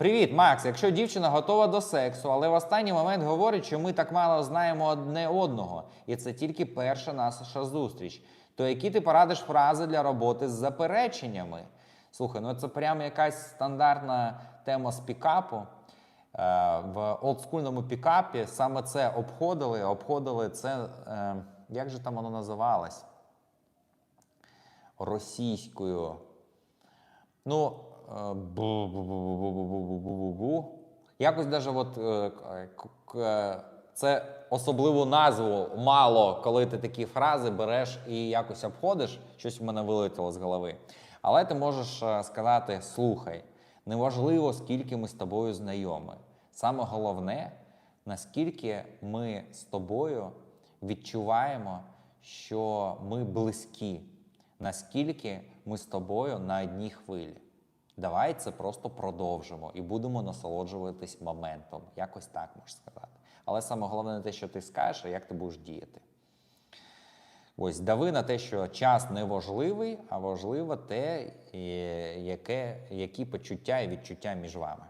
Привіт, Макс. Якщо дівчина готова до сексу, але в останній момент говорить, що ми так мало знаємо одне одного, і це тільки перша наша зустріч, то які ти порадиш фрази для роботи з запереченнями? Слухай, ну це прямо якась стандартна тема з пікапу. Е, В олдскульному пікапі саме це обходили, обходили це, е, як же там воно називалось? Російською. Ну. Якось даже от е, к- к- це особливу назву мало, коли ти такі фрази береш і якось обходиш, щось в мене вилетіло з голови. Але ти можеш е, сказати: слухай, неважливо, скільки ми з тобою знайомі. Саме головне, наскільки ми з тобою відчуваємо, що ми близькі, наскільки ми з тобою на одній хвилі. Давай це просто продовжимо і будемо насолоджуватись моментом. Якось так можна сказати. Але саме головне не те, що ти скажеш, а як ти будеш діяти. Ось дави на те, що час не важливий, а важливо те, яке, які почуття і відчуття між вами.